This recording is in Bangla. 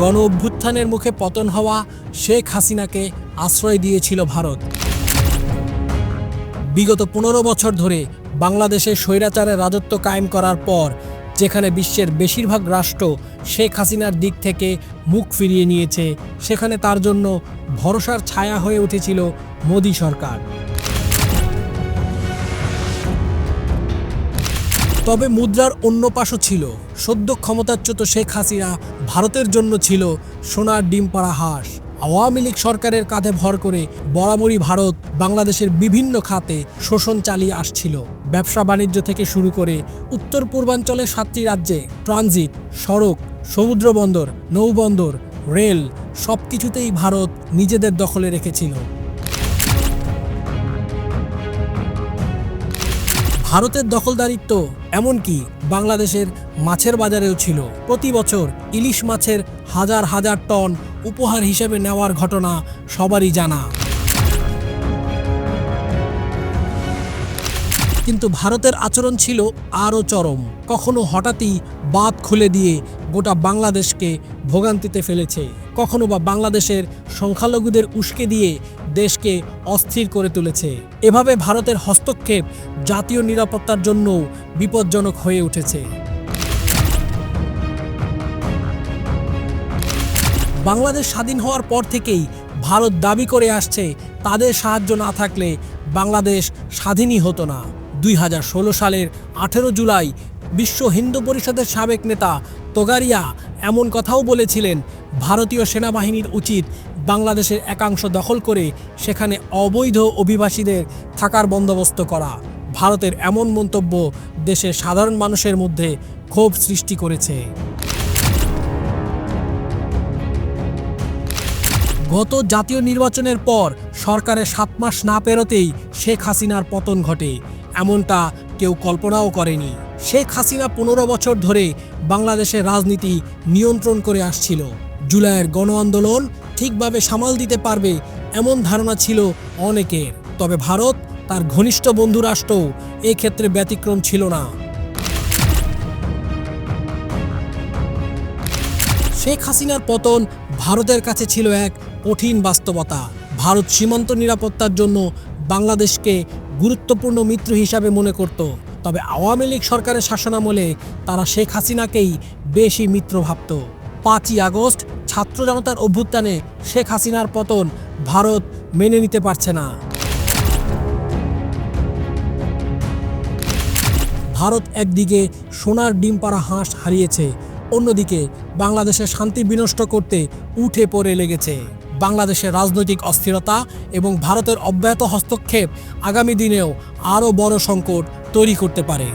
গণ অভ্যুত্থানের মুখে পতন হওয়া শেখ হাসিনাকে আশ্রয় দিয়েছিল ভারত। বিগত পনেরো বছর ধরে বাংলাদেশে স্বৈরাচারের রাজত্ব কায়েম করার পর, যেখানে বিশ্বের বেশিরভাগ রাষ্ট্র শেখ হাসিনার দিক থেকে মুখ ফিরিয়ে নিয়েছে, সেখানে তার জন্য ভরসার ছায়া হয়ে উঠেছিল মোদী সরকার। তবে মুদ্রার অন্য পাশও ছিল। সদ্য ক্ষমতাচ্যুত শেখ হাসিনা ভারতের জন্য ছিল সোনার ডিম পাড়া হাঁস। আওয়ামী লীগ সরকারের কাঁধে ভর করে বরাবরই ভারত বাংলাদেশের বিভিন্ন খাতে শোষণ চালিয়ে আসছিল। ব্যবসা বাণিজ্য থেকে শুরু করে উত্তর পূর্বাঞ্চলের সাতটি রাজ্যে ট্রানজিট, সড়ক, সমুদ্র বন্দর নৌবন্দর রেল সব কিছুতেই ভারত নিজেদের দখলে রেখেছিল। ভারতের দখলদারিত্ব, এমনকি বাংলাদেশের মাছের বাজারেও ছিল। প্রতি বছর ইলিশ মাছের হাজার হাজার টন উপহার হিসেবে নেওয়ার ঘটনা সবারই জানা। কিন্তু ভারতের আচরণ ছিল আরও চরম। কখনো হঠাৎই বাদ খুলে দিয়ে গোটা বাংলাদেশকে ভোগান্তিতে ফেলেছে। কখনো বা বাংলাদেশের সংখ্যালঘুদের উস্কে দিয়ে দেশকে অস্থির করে তুলেছে। এভাবে ভারতের হস্তক্ষেপ জাতীয় নিরাপত্তার জন্য বিপজ্জনক হয়ে উঠেছে। বাংলাদেশ স্বাধীন হওয়ার পর থেকেই ভারত দাবি করে আসছে, তাদের সাহায্য না থাকলে বাংলাদেশ স্বাধীনই হতো না। দুই হাজার ষোলো সালের আঠেরো জুলাই বিশ্ব হিন্দু পরিষদের সাবেক নেতা তোগারিয়া এমন কথাও বলেছিলেন ভারতীয় সেনাবাহিনীর উচিত বাংলাদেশের একাংশ দখল করে সেখানে অবৈধ অভিবাসীদের থাকার বন্দোবস্ত করা। ভারতের এমন মন্তব্য দেশের সাধারণ মানুষের মধ্যে ক্ষোভ সৃষ্টি করেছে। গত জাতীয় নির্বাচনের পর সরকারের সাত মাস না পেরোতেই শেখ হাসিনার পতন ঘটে। এমনটা কেউ কল্পনাও করেনি। শেখ হাসিনা পনেরো বছর ধরে বাংলাদেশের রাজনীতি নিয়ন্ত্রণ করে আসছিল। জুলাইয়ের গণ আন্দোলন ঠিকভাবে সামাল দিতে পারবে এমন ধারণা ছিল অনেকের। তবে ভারত তার ঘনিষ্ঠ বন্ধু রাষ্ট্রও ক্ষেত্রে ব্যতিক্রম ছিল না। শেখ হাসিনার পতন ভারতের কাছে ছিল এক কঠিন বাস্তবতা। ভারত সীমান্ত নিরাপত্তার জন্য বাংলাদেশকে গুরুত্বপূর্ণ মিত্র হিসাবে মনে করত। তবে আওয়ামী লীগ সরকারের শাসনামলে তারা শেখ হাসিনাকেই বেশি মিত্র ভাবত। পাঁচই আগস্ট ছাত্র জনতার অভ্যুত্থানে শেখ হাসিনার পতন ভারত মেনে নিতে পারছে না। ভারত একদিকে সোনার ডিম পাড়া হাঁস হারিয়েছে, অন্যদিকে বাংলাদেশের শান্তি বিনষ্ট করতে উঠে পড়ে লেগেছে। বাংলাদেশের রাজনৈতিক অস্থিরতা এবং ভারতের অব্যাহত হস্তক্ষেপ আগামী দিনেও আরও বড় সংকট তৈরি করতে পারে।